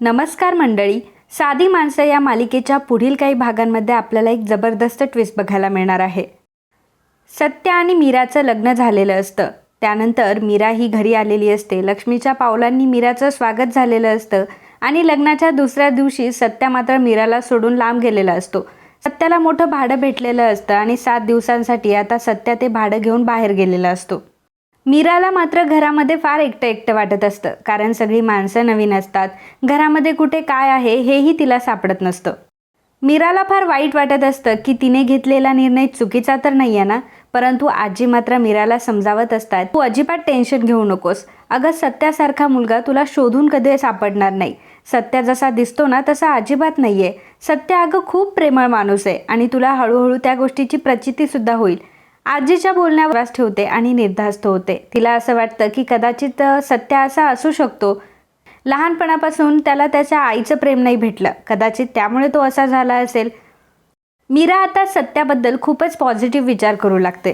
नमस्कार मंडळी. साधी माणसं या मालिकेच्या पुढील काही भागांमध्ये आपल्याला एक जबरदस्त ट्विस्ट बघायला मिळणार आहे. सत्या आणि मीराचं लग्न झालेलं असतं. त्यानंतर मीरा ही घरी आलेली असते. लक्ष्मीच्या पावलांनी मीराचं स्वागत झालेलं असतं आणि लग्नाच्या दुसऱ्या दिवशी सत्या मात्र मीराला सोडून लांब गेलेला असतो. सत्याला मोठं भाडं भेटलेलं असतं आणि सात दिवसांसाठी आता सत्या ते भाडं घेऊन बाहेर गेलेला असतो. मीराला मात्र घरामध्ये फार एकटं एकटं वाटत असतं. कारण सगळी माणसं नवीन असतात. घरामध्ये कुठे काय आहे हेही तिला सापडत नसतं. मीराला फार वाईट वाटत असतं की तिने घेतलेला निर्णय चुकीचा तर नाही आहे ना? परंतु आजी मात्र मीराला समजावत असतात. तू अजिबात टेन्शन घेऊ नकोस. अगं सत्यासारखा मुलगा तुला शोधून कधी सापडणार नाही. सत्या जसा दिसतो ना तसा अजिबात नाही आहे सत्या अगं खूप प्रेमळ माणूस आहे आणि तुला हळूहळू त्या गोष्टीची प्रचितीसुद्धा होईल. आजीच्या बोलण्यावर विश्वास ठेवते आणि निर्धास्त होते. तिला असं वाटतं की कदाचित सत्य असा असू शकतो. लहानपणापासून त्याला त्याच्या आईचं प्रेम नाही भेटलं. कदाचित त्यामुळे तो असा झाला असेल. मीरा आता सत्याबद्दल खूपच पॉझिटिव्ह विचार करू लागते.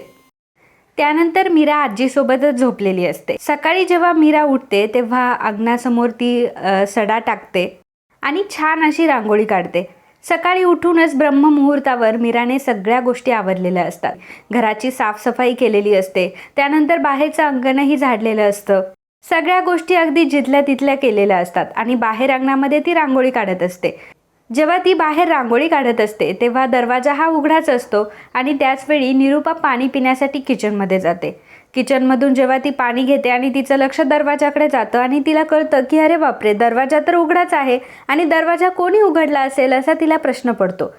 त्यानंतर मीरा आजीसोबतच झोपलेली असते. सकाळी जेव्हा मीरा उठते तेव्हा अंगणासमोर ती सडा टाकते आणि छान अशी रांगोळी काढते. सकाळी उठूनच ब्रह्ममुहूर्तावर मीराने सगळ्या गोष्टी आवरलेल्या असतात. घराची साफसफाई केलेली असते. त्यानंतर बाहेरचं अंगणही झाडलेलं असतं. सगळ्या गोष्टी अगदी जिथल्या तिथल्या केलेल्या असतात आणि बाहेर अंगणामध्ये ती रांगोळी काढत असते. जेव्हा ती बाहेर रांगोळी काढत असते तेव्हा दरवाजा हा उघडाच असतो आणि त्याचवेळी निरूपा पाणी पिण्यासाठी किचनमध्ये जाते. किचनमधून जेव्हा ती पाणी घेते आणि तिचं लक्ष दरवाजाकडे जातं आणि तिला कळतं की अरे बापरे दरवाजा तर उघडाच आहे आणि दरवाजा कोणी उघडला असेल असा तिला प्रश्न पडतो.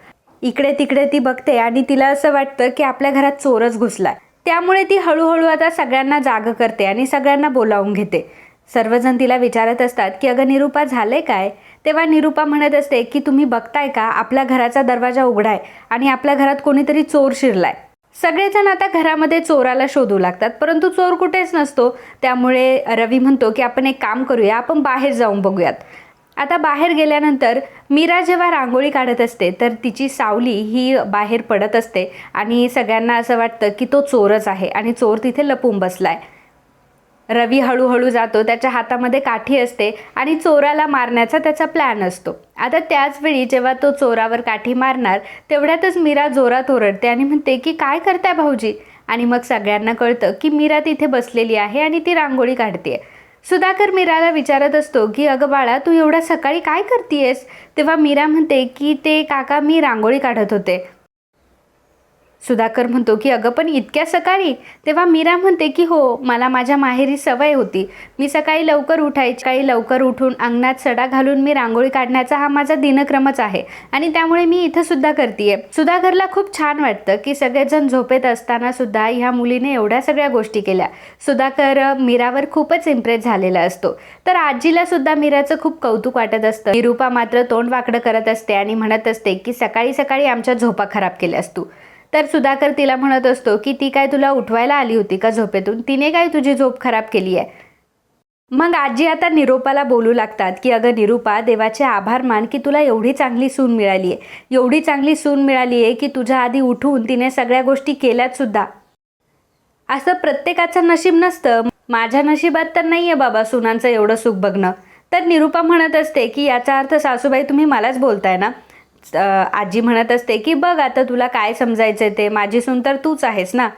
इकडे तिकडे ती बघते आणि तिला असं वाटतं की आपल्या घरात चोरच घुसलाय. त्यामुळे ती हळूहळू आता सगळ्यांना जाग करते आणि सगळ्यांना बोलावून घेते. सर्वजण तिला विचारत असतात की अगं निरूपा झालंय काय? तेव्हा निरूपा म्हणत असते की तुम्ही बघताय का? आपल्या घराचा दरवाजा उघडाय आणि आपल्या घरात कोणीतरी चोर शिरलाय. सगळेजण आता घरामध्ये चोराला शोधू लागतात परंतु चोर कुठेच नसतो. त्यामुळे रवी म्हणतो की आपण एक काम करूया आपण बाहेर जाऊन बघूयात. आता बाहेर गेल्यानंतर मीरा जेव्हा रांगोळी काढत असते तर तिची सावली ही बाहेर पडत असते आणि सगळ्यांना असं वाटतं की तो चोरच आहे आणि चोर तिथे लपून बसला आहे रवी हळूहळू जातो त्याच्या हातामध्ये काठी असते आणि चोराला मारण्याचा त्याचा प्लॅन असतो. आता त्याच वेळी जेव्हा तो चोरावर काठी मारणार तेवढ्यातच मीरा जोरात ओरडते आणि म्हणते की काय करताय भाऊजी? आणि मग सगळ्यांना कळतं की मीरा तिथे बसलेली आहे आणि ती रांगोळी काढते सुधाकर मीराला विचारत असतो की अगं बाळा तू एवढ्या सकाळी काय करतीयस? तेव्हा मीरा म्हणते की ते काका मी रांगोळी काढत होते. सुधाकर म्हणतो की अगं पण इतक्या सकाळी? तेव्हा मीरा म्हणते की हो मला माझ्या माहेरी सवय होती. मी सकाळी लवकर उठायची. सकाळी लवकर उठून अंगणात सडा घालून मी रांगोळी काढण्याचा हा माझा दिनक्रमच आहे आणि त्यामुळे मी इथं सुद्धा करते सुधाकरला खूप छान वाटतं की सगळेजण झोपेत असताना सुद्धा ह्या मुलीने एवढ्या सगळ्या गोष्टी केल्या. सुधाकर मीरावर खूपच इम्प्रेस झालेला असतो. तर आजीला सुद्धा मीराचं खूप कौतुक वाटत असतं. निरूपा मात्र तोंड वाकडं करत असते आणि म्हणत असते की सकाळी सकाळी आमच्या झोपा खराब केल्यास तू. तर सुधाकर तिला म्हणत असतो की ती काय तुला उठवायला आली होती का झोपेतून? तिने काय तुझी झोप खराब केली आहे? मग आजी आता निरूपाला बोलू लागतात की अगं निरूपा देवाचे आभार मान की तुला एवढी चांगली सून मिळाली आहे. एवढी चांगली सून मिळाली आहे की तुझ्या आधी उठून तिने सगळ्या गोष्टी केल्यात सुद्धा. असं प्रत्येकाचं नशीब नसतं. माझ्या नशिबात तर नाही आहे बाबा सुनांचं एवढं सुख बघणं. तर निरूपा म्हणत असते की याचा अर्थ सासूबाई तुम्ही मलाच बोलताय ना? आजी म्हणत असते की बघ आता तुला काय समजायचं ते. माझी सून तर तूच आहेस ना?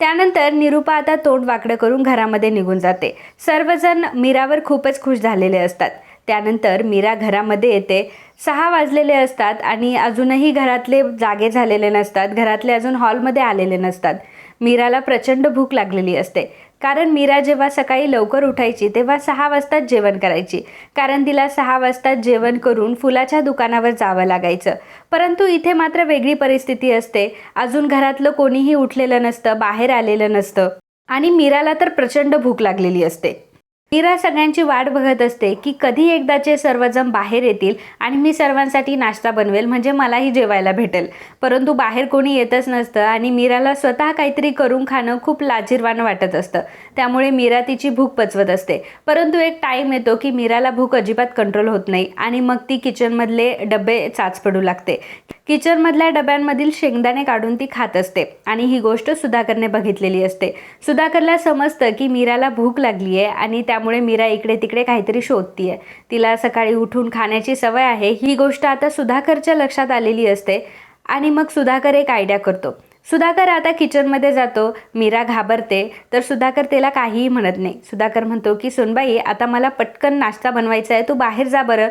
त्यानंतर निरूपा आता तोंड वाकडं करून घरामध्ये निघून जाते. सर्वजण मीरावर खूपच खुश झालेले असतात. त्यानंतर मीरा घरामध्ये येते. सहा वाजलेले असतात आणि अजूनही घरातले जागे झालेले नसतात. घरातले अजून हॉलमध्ये आलेले नसतात. मीराला प्रचंड भूक लागलेली असते. कारण मीरा जेव्हा सकाळी लवकर उठायची तेव्हा सहा वाजताच जेवण करायची. कारण तिला सहा वाजताच जेवण करून फुलाच्या दुकानावर जावं लागायचं. परंतु इथे मात्र वेगळी परिस्थिती असते. अजून घरातलं कोणीही उठलेलं नसतं बाहेर आलेलं नसतं. आणि मीराला तर प्रचंड भूक लागलेली असते. मीरा सगळ्यांची वाट बघत असते की कधी एकदाचे सर्वजण बाहेर येतील आणि मी सर्वांसाठी नाश्ता बनवेल म्हणजे मलाही जेवायला भेटेल. परंतु बाहेर कोणी येतच नसतं आणि मीराला स्वतः काहीतरी करून खाणं खूप लाजीरवाणं वाटत असतं. त्यामुळे मीरा तिची भूक पचवत असते. परंतु एक टाईम येतो की मीराला भूक अजिबात कंट्रोल होत नाही आणि मग ती किचनमधले डबे चाच पडू लागते. किचनमधल्या डब्यांमधील शेंगदाणे काढून ती खात असते आणि ही गोष्ट सुधाकरने बघितलेली असते. सुधाकरला समजतं की मीराला भूक लागली आहे आणि त्यामुळे मीरा इकडे तिकडे काहीतरी शोधतीये. तिला सकाळी उठून खाण्याची सवय आहे. ही गोष्ट आता सुधाकरच्या लक्षात आलेली असते आणि मग सुधाकर एक आयडिया करतो. सुधाकर आता किचनमध्ये जातो. मीरा घाबरते. तर सुधाकर त्याला काहीही म्हणत नाही. सुधाकर म्हणतो की सोनबाई आता मला पटकन नाश्ता बनवायचा आहे. तू बाहेर जा बरं.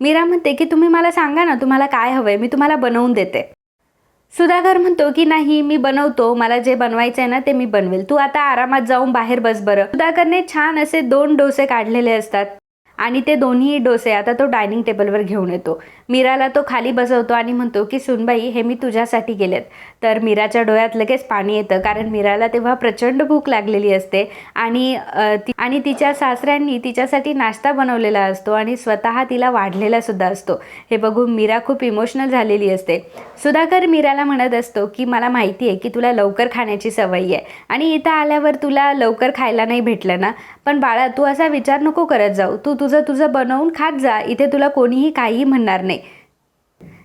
मीरा म्हणते की तुम्ही मला सांगा ना तुम्हाला काय हवं आहे मी तुम्हाला बनवून देते. सुधाकर म्हणतो की नाही मी बनवतो. मला जे बनवायचं आहे ना ते मी बनवेल. तू आता आरामात जाऊन बाहेर बस बरं. सुधाकरने छान असे दोन डोसे काढलेले असतात. आणि ते दोन्ही डोसे आता तो डायनिंग टेबलवर घेऊन येतो. मीराला तो खाली बसवतो आणि म्हणतो की सुनबाई हे मी तुझ्यासाठी गेलेत तर मीराच्या डोळ्यात लगेच पाणी येतं कारण मीराला तेव्हा प्रचंड भूक लागलेली असते आणि ती आणि तिच्या सासऱ्यांनी तिच्यासाठी नाश्ता बनवलेला असतो आणि स्वतः तिला वाढलेला सुद्धा असतो. हे बघून मीरा खूप इमोशनल झालेली असते. सुधाकर मीराला म्हणत असतो की मला माहिती आहे की तुला लवकर खाण्याची सवय आहे आणि इथं आल्यावर तुला लवकर खायला नाही भेटलं ना. पण बाळा तू असा विचार नको करत जाऊ. तू तुझं तुझं बनवून खात जा. इथे तुला कोणीही काहीही म्हणणार नाही.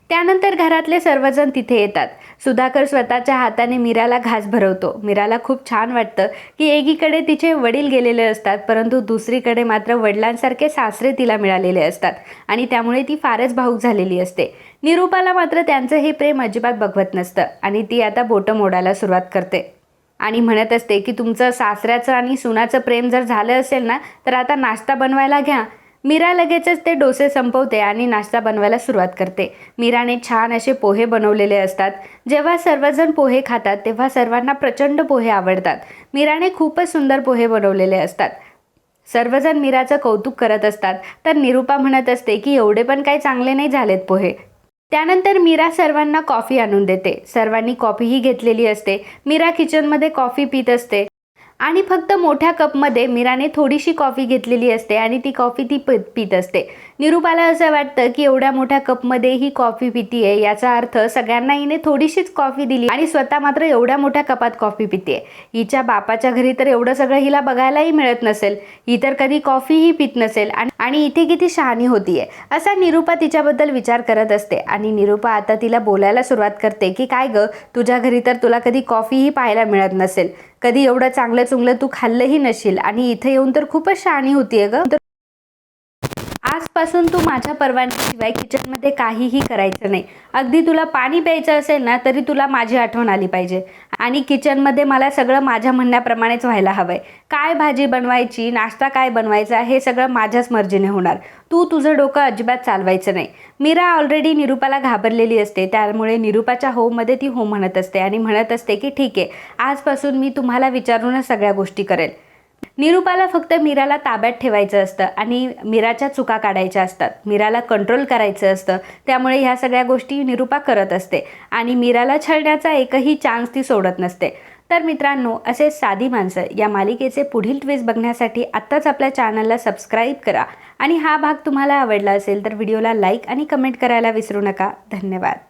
त्यानंतर घरातले सर्वजण तिथे येतात. सुधाकर स्वतःच्या हाताने मीराला घास भरवतो. मीराला खूप छान वाटतं की एकीकडे तिचे वडील गेलेले असतात परंतु दुसरीकडे मात्र वडिलांसारखे सासरे तिला मिळालेले असतात आणि त्यामुळे ती फारच भाऊक झालेली असते. निरूपाला मात्र त्यांचं हे प्रेम अजिबात बघवत नसतं आणि ती आता बोटं मोडायला सुरुवात करते. आणि म्हणत असते की तुमचं सासऱ्याचं आणि सुनाचं प्रेम जर झालं असेल ना तर आता नाश्ता बनवायला घ्या. मीरा लगेचच ते डोसे संपवते आणि नाश्ता बनवायला सुरुवात करते. मीराने छान असे पोहे बनवलेले असतात. जेव्हा सर्वजण पोहे खातात तेव्हा सर्वांना प्रचंड पोहे आवडतात. मीराने खूपच सुंदर पोहे बनवलेले असतात. सर्वजण मीराचं कौतुक करत असतात. तर निरूपा म्हणत असते की एवढे पण काही चांगले नाही झालेत पोहे. त्यानंतर मीरा सर्वांना कॉफी आणून देते. सर्वांनी कॉफीही घेतलेली असते. मीरा किचनमध्ये कॉफी पित असते. आणि फक्त मोठ्या कपमध्ये मीराने थोडीशी कॉफी घेतलेली असते आणि ती कॉफी ती प पित असते. निरूपाला असं वाटतं की एवढ्या मोठ्या कपमध्ये ही कॉफी पितीये. याचा अर्थ सगळ्यांना हिने थोडीशीच कॉफी दिली आणि स्वतः मात्र एवढ्या मोठ्या कपात कॉफी पिते हिच्या बापाच्या घरी तर एवढं सगळं हिला बघायलाही मिळत नसेल. ही तर कधी कॉफीही पित नसेल आणि इथे किती शहाणी होतीये. असा निरूपा तिच्याबद्दल विचार करत असते आणि निरूपा आता तिला बोलायला सुरुवात करते की काय ग तुझ्या घरी तर तुला कधी कॉफीही पाहायला मिळत नसेल. कधी एवढं चांगलं चुंगलं तू खाल्लंही नशील आणि इथे येऊन तर खूपच शहाणी होतीये ग. तर आजपासून तू माझ्या परवानगीशिवाय किचनमध्ये काहीही करायचं नाही. अगदी तुला पाणी प्यायचं असेल ना तरी तुला माझी आठवण आली पाहिजे. आणि किचनमध्ये मला सगळं माझ्या म्हणण्याप्रमाणेच व्हायला हवं आहे काय भाजी बनवायची नाश्ता काय बनवायचा हे सगळं माझ्याच मर्जीने होणार. तू तुझं डोकं अजिबात चालवायचं नाही. मीरा ऑलरेडी निरूपाला घाबरलेली असते. त्यामुळे निरूपाच्या होममध्ये ती हो म्हणत असते आणि म्हणत असते की ठीक आहे आजपासून मी तुम्हाला विचारूनच सगळ्या गोष्टी करेल. निरूपाला फक्त मीराला ताब्यात ठेवायचं असतं आणि मीराच्या चुका काढायच्या असतात. मीराला कंट्रोल करायचं असतं. त्यामुळे ह्या सगळ्या गोष्टी निरूपा करत असते आणि मीराला छळण्याचा एकही चान्स ती सोडत नसते. तर मित्रांनो असे साधी माणसं या मालिकेचे पुढील ट्विस्ट बघण्यासाठी आत्ताच आपल्या चॅनलला सबस्क्राईब करा. आणि हा भाग तुम्हाला आवडला असेल तर व्हिडिओला लाईक आणि कमेंट करायला विसरू नका. धन्यवाद.